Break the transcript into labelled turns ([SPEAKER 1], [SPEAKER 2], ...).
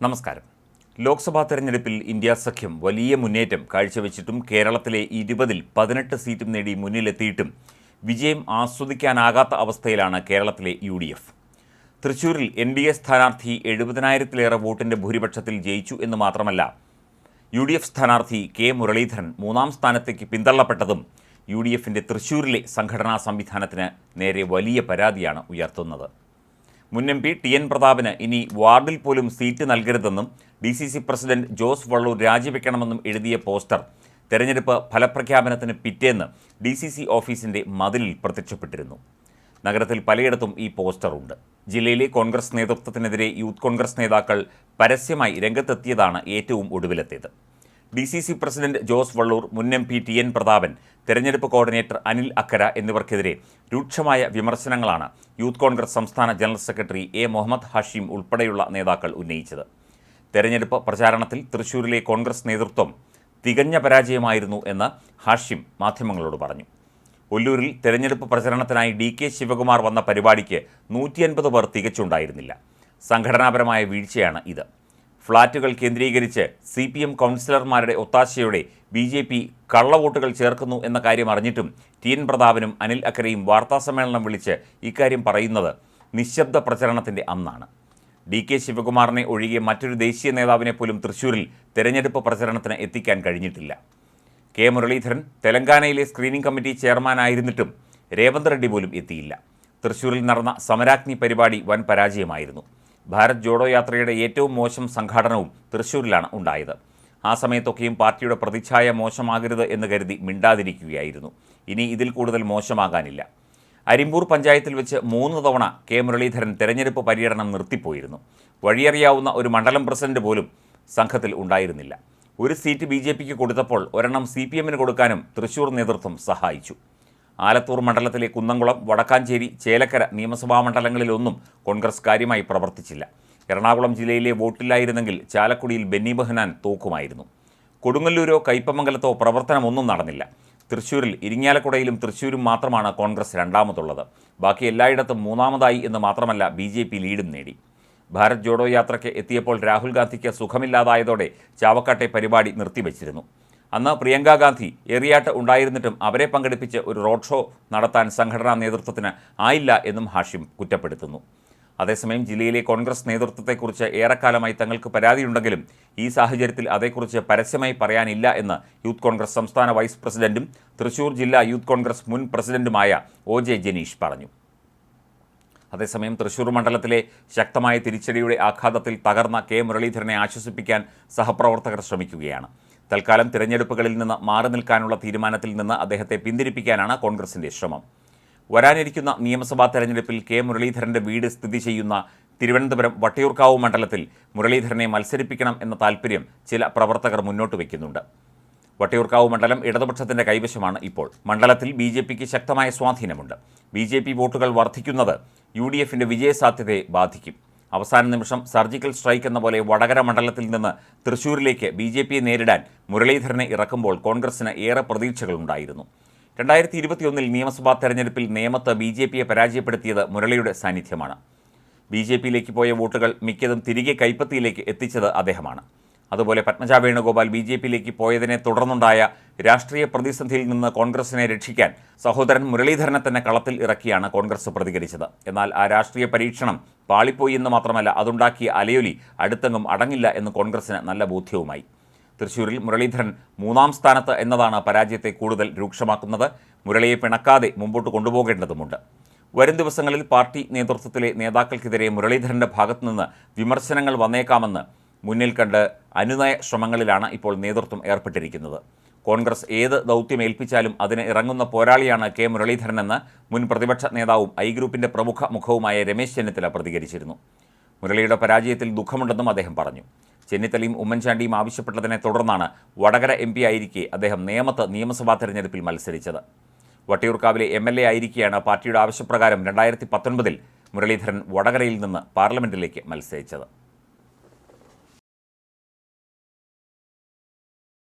[SPEAKER 1] നമസ്കാരം. ലോക്സഭാ തെരഞ്ഞെടുപ്പിൽ ഇന്ത്യ സഖ്യം വലിയ മുന്നേറ്റം കാഴ്ചവെച്ചിട്ടും കേരളത്തിലെ ഇരുപതിൽ പതിനെട്ട് സീറ്റും നേടി മുന്നിലെത്തിയിട്ടും വിജയം ആസ്വദിക്കാനാകാത്ത അവസ്ഥയിലാണ് കേരളത്തിലെ യു ഡി എഫ് തൃശൂരിൽ എൻ ഡി എ സ്ഥാനാർത്ഥി എഴുപതിനായിരത്തിലേറെ വോട്ടിന്റെ ഭൂരിപക്ഷത്തിൽ ജയിച്ചു എന്ന് മാത്രമല്ല യു ഡി എഫ് സ്ഥാനാർത്ഥി കെ മുരളീധരൻ മൂന്നാം സ്ഥാനത്തേക്ക് പിന്തള്ളപ്പെട്ടതും യു ഡി എഫിന്റെ തൃശൂരിലെ സംഘടനാ സംവിധാനത്തിന് നേരെ വലിയ പരാതിയാണ് ഉയർത്തുന്നത്. മുൻ എം പി ടി എൻ പ്രതാപന് ഇനി വാർഡിൽ പോലും seat നൽകരുതെന്നും D C C president Jose Vallur രാജിവെക്കണമെന്നും എഴുതിയ പോസ്റ്റർ. തെരഞ്ഞെടുപ്പ് ഫലപ്രഖ്യാപനത്തിന് പിറ്റേന്ന് ഡി സി സി ഓഫീസിന്റെ മതിലിൽ പ്രത്യക്ഷപ്പെട്ടിരുന്നു. നഗരത്തിൽ പലയിടത്തും ഈ പോസ്റ്റർ ഉണ്ട് ജില്ലയിലെ കോൺഗ്രസ് നേതൃത്വത്തിനെതിരെ യൂത്ത് കോൺഗ്രസ് നേതാക്കൾ പരസ്യമായി രംഗത്തെത്തിയതാണ് ഏറ്റവും ഒടുവിലെത്തിയത് D C C president Jose Vallur മുൻ M P T N Prathapan തെരഞ്ഞെടുപ്പ് കോർഡിനേറ്റർ അനിൽ അക്കര എന്നിവർക്കെതിരെ രൂക്ഷമായ വിമർശനങ്ങളാണ് യൂത്ത് കോൺഗ്രസ് സംസ്ഥാന general secretary A Muhammad Hashim ഉൾപ്പെടെയുള്ള നേതാക്കൾ ഉന്നയിച്ചത്. തെരഞ്ഞെടുപ്പ് പ്രചാരണത്തിൽ തൃശൂരിലെ കോൺഗ്രസ് നേതൃത്വം തികഞ്ഞ പരാജയമായിരുന്നു എന്ന് ഹാഷിം മാധ്യമങ്ങളോട് പറഞ്ഞു. ഒല്ലൂരിൽ തെരഞ്ഞെടുപ്പ് പ്രചരണത്തിനായി ഡി കെ ശിവകുമാർ വന്ന പരിപാടിക്ക് നൂറ്റി അൻപത് പേർ തികച്ചുണ്ടായിരുന്നില്ല. സംഘടനാപരമായ വീഴ്ചയാണ് ഇത്. ഫ്ളാറ്റുകൾ കേന്ദ്രീകരിച്ച് സി പി എം കൗൺസിലർമാരുടെ ഒത്താശയോടെ ബി ജെ പി കള്ളവോട്ടുകൾ ചേർക്കുന്നു എന്ന കാര്യം അറിഞ്ഞിട്ടും ടി എൻ പ്രതാപനും അനിൽ അക്കരയും വാർത്താസമ്മേളനം വിളിച്ച് ഇക്കാര്യം പറയുന്നത് നിശബ്ദ പ്രചരണത്തിന്റെ അന്നാണ്. ഡി കെ ശിവകുമാറിനെ ഒഴികെ മറ്റൊരു ദേശീയ നേതാവിനെ പോലും തൃശൂരിൽ തെരഞ്ഞെടുപ്പ് പ്രചരണത്തിന് എത്തിക്കാൻ കഴിഞ്ഞിട്ടില്ല. കെ മുരളീധരൻ തെലങ്കാനയിലെ സ്ക്രീനിംഗ് കമ്മിറ്റി ചെയർമാനായിരുന്നിട്ടും രേവന്ത് റെഡ്ഡി പോലും എത്തിയില്ല. തൃശൂരിൽ നടന്ന സമരാഗ്നി പരിപാടി വൻ പരാജയമായിരുന്നു. ഭാരത് ജോഡോ യാത്രയുടെ ഏറ്റവും മോശം സംഘാടനവും തൃശൂരിലാണ് ഉണ്ടായത്. ആ സമയത്തൊക്കെയും പാർട്ടിയുടെ പ്രതിച്ഛായ മോശമാകരുത് എന്ന് കരുതി മിണ്ടാതിരിക്കുകയായിരുന്നു. ഇനി ഇതിൽ കൂടുതൽ മോശമാകാനില്ല. അരിമ്പൂർ പഞ്ചായത്തിൽ വെച്ച് മൂന്ന് തവണ കെ. മുരളീധരൻ തെരഞ്ഞെടുപ്പ് പര്യടനം നിർത്തിപ്പോയിരുന്നു. വഴിയറിയാവുന്ന ഒരു മണ്ഡലം പ്രസിഡന്റ് പോലും സംഘത്തിൽ ഉണ്ടായിരുന്നില്ല. ഒരു സീറ്റ് ബി കൊടുത്തപ്പോൾ ഒരെണ്ണം സി കൊടുക്കാനും തൃശൂർ നേതൃത്വം സഹായിച്ചു. ആലത്തൂർ മണ്ഡലത്തിലെ കുന്നംകുളം വടക്കാഞ്ചേരി ചേലക്കര നിയമസഭാ മണ്ഡലങ്ങളിലൊന്നും കോൺഗ്രസ് കാര്യമായി പ്രവർത്തിച്ചില്ല. എറണാകുളം ജില്ലയിലെ വോട്ടില്ലായിരുന്നെങ്കിൽ ചാലക്കുടിയിൽ ബെന്നി ബെഹനാൻ തോക്കുമായിരുന്നു. കൊടുങ്ങല്ലൂരോ കയ്പമംഗലത്തോ പ്രവർത്തനമൊന്നും നടന്നില്ല. തൃശ്ശൂരിൽ ഇരിങ്ങാലക്കുടയിലും തൃശ്ശൂരും മാത്രമാണ് കോൺഗ്രസ് രണ്ടാമതുള്ളത്. ബാക്കി എല്ലായിടത്തും മൂന്നാമതായി എന്ന് മാത്രമല്ല ബി ജെ പി ലീഡും നേടി. ഭാരത് ജോഡോ യാത്രയ്ക്ക് എത്തിയപ്പോൾ രാഹുൽ ഗാന്ധിക്ക് സുഖമില്ലാതായതോടെ ചാവക്കാട്ടെ പരിപാടി നിർത്തിവച്ചിരുന്നു. അന്ന് പ്രിയങ്ക ഗാന്ധി എറിയാട്ട് ഉണ്ടായിരുന്നിട്ടും അവരെ പങ്കെടുപ്പിച്ച് ഒരു റോഡ് ഷോ നടത്താൻ സംഘടനാ നേതൃത്വത്തിന് ആയില്ല എന്നും ഹാഷിം കുറ്റപ്പെടുത്തുന്നു. അതേസമയം ജില്ലയിലെ കോൺഗ്രസ് നേതൃത്വത്തെക്കുറിച്ച് ഏറെക്കാലമായി തങ്ങൾക്ക് പരാതിയുണ്ടെങ്കിലും ഈ സാഹചര്യത്തിൽ അതേക്കുറിച്ച് പരസ്യമായി പറയാനില്ല എന്ന് യൂത്ത് കോൺഗ്രസ് സംസ്ഥാന വൈസ് പ്രസിഡന്റും തൃശൂർ ജില്ലാ യൂത്ത് കോൺഗ്രസ് മുൻ പ്രസിഡന്റുമായ ഒ ജെ ജനീഷ് പറഞ്ഞു. അതേസമയം തൃശൂർ മണ്ഡലത്തിലെ ശക്തമായ തിരിച്ചടിയുടെ ആഘാതത്തിൽ തകർന്ന കെ മുരളീധരനെ ആശ്വസിപ്പിക്കാൻ സഹപ്രവർത്തകർ ശ്രമിക്കുകയാണ്. തൽക്കാലം തിരഞ്ഞെടുപ്പുകളിൽ നിന്ന് മാറി നിൽക്കാനുള്ള തീരുമാനത്തിൽ നിന്ന് അദ്ദേഹത്തെ പിന്തിരിപ്പിക്കാനാണ് കോൺഗ്രസിന്റെ ശ്രമം. വരാനിരിക്കുന്ന നിയമസഭാ തെരഞ്ഞെടുപ്പിൽ കെ മുരളീധരന്റെ വീട് സ്ഥിതി ചെയ്യുന്ന തിരുവനന്തപുരം വട്ടിയൂർക്കാവ് മണ്ഡലത്തിൽ മുരളീധരനെ മത്സരിപ്പിക്കണം എന്ന താൽപ്പര്യം ചില പ്രവർത്തകർ മുന്നോട്ട് വയ്ക്കുന്നുണ്ട്. വട്ടിയൂർക്കാവ് മണ്ഡലം ഇടതുപക്ഷത്തിന്റെ കൈവശമാണ് ഇപ്പോൾ. മണ്ഡലത്തിൽ ബി ജെ പിക്ക് ശക്തമായ സ്വാധീനമുണ്ട്. ബി ജെ പി വോട്ടുകൾ വർദ്ധിക്കുന്നത് യു ഡി എഫിന്റെ വിജയസാധ്യതയെ ബാധിക്കും. അവസാന നിമിഷം സർജിക്കൽ സ്ട്രൈക്ക് എന്ന പോലെ വടകര മണ്ഡലത്തിൽ നിന്ന് തൃശൂരിലേക്ക് ബി ജെ പിയെ നേരിടാൻ മുരളീധരനെ ഇറക്കുമ്പോൾ കോൺഗ്രസിന് ഏറെ പ്രതീക്ഷകളുണ്ടായിരുന്നു. രണ്ടായിരത്തി ഇരുപത്തിയൊന്നിൽ നിയമസഭാ തെരഞ്ഞെടുപ്പിൽ നേമത്ത് ബി ജെ പിയെ പരാജയപ്പെടുത്തിയത് മുരളിയുടെ സാന്നിധ്യമാണ്. ബി ജെ പിയിലേക്ക് പോയ വോട്ടുകൾ മിക്കതും തിരികെ കൈപ്പത്തിയിലേക്ക് എത്തിച്ചത് അദ്ദേഹമാണ്. അതുപോലെ പത്മജ വേണുഗോപാൽ ബി ജെ പിയിലേക്ക് പോയതിനെ തുടർന്നുണ്ടായ രാഷ്ട്രീയ പ്രതിസന്ധിയിൽ നിന്ന് കോൺഗ്രസിനെ രക്ഷിക്കാൻ സഹോദരൻ മുരളീധരനെ തന്നെ കളത്തിൽ ഇറക്കിയാണ് കോൺഗ്രസ് പ്രതികരിച്ചത്. എന്നാൽ ആ രാഷ്ട്രീയ പരീക്ഷണം പാളിപ്പോയി എന്ന് മാത്രമല്ല അതുണ്ടാക്കിയ അലയൊലി അടുത്തെങ്ങും അടങ്ങില്ല എന്ന് കോൺഗ്രസിന് നല്ല ബോധ്യവുമായി. തൃശൂരിൽ മുരളീധരൻ മൂന്നാം സ്ഥാനത്ത് എന്നതാണ് പരാജയത്തെ കൂടുതൽ രൂക്ഷമാക്കുന്നത്. മുരളിയെ പിണക്കാതെ മുമ്പോട്ട് കൊണ്ടുപോകേണ്ടതുമുണ്ട്. വരും ദിവസങ്ങളിൽ പാർട്ടി നേതൃത്വത്തിലെ നേതാക്കൾക്കെതിരെ മുരളീധരന്റെ ഭാഗത്തുനിന്ന് വിമർശനങ്ങൾ വന്നേക്കാമെന്ന് മുന്നിൽ കണ്ട് അനുനയ ശ്രമങ്ങളിലാണ് ഇപ്പോൾ നേതൃത്വം ഏർപ്പെട്ടിരിക്കുന്നത്. കോൺഗ്രസ് ഏത് ദൗത്യം ഏൽപ്പിച്ചാലും അതിന് ഇറങ്ങുന്ന പോരാളിയാണ് കെ. മുരളീധരനെന്ന് മുൻ പ്രതിപക്ഷ നേതാവും ഐ ഗ്രൂപ്പിന്റെ പ്രമുഖ മുഖവുമായ രമേശ് ചെന്നിത്തല പ്രതികരിച്ചിരുന്നു. മുരളിയുടെ പരാജയത്തിൽ ദുഃഖമുണ്ടെന്നും അദ്ദേഹം പറഞ്ഞു. ചെന്നിത്തലയും ഉമ്മൻചാണ്ടിയും ആവശ്യപ്പെട്ടതിനെ തുടർന്നാണ് വടകര എം പി ആയിരിക്കെ അദ്ദേഹം നേമത്ത് നിയമസഭാ തെരഞ്ഞെടുപ്പിൽ മത്സരിച്ചത്. വട്ടിയൂർക്കാവിലെ എം എൽ എ ആയിരിക്കെയാണ് പാർട്ടിയുടെ ആവശ്യപ്രകാരം രണ്ടായിരത്തി പത്തൊൻപതിൽ മുരളീധരൻ വടകരയിൽ നിന്ന് പാർലമെന്റിലേക്ക് മത്സരിച്ചത്.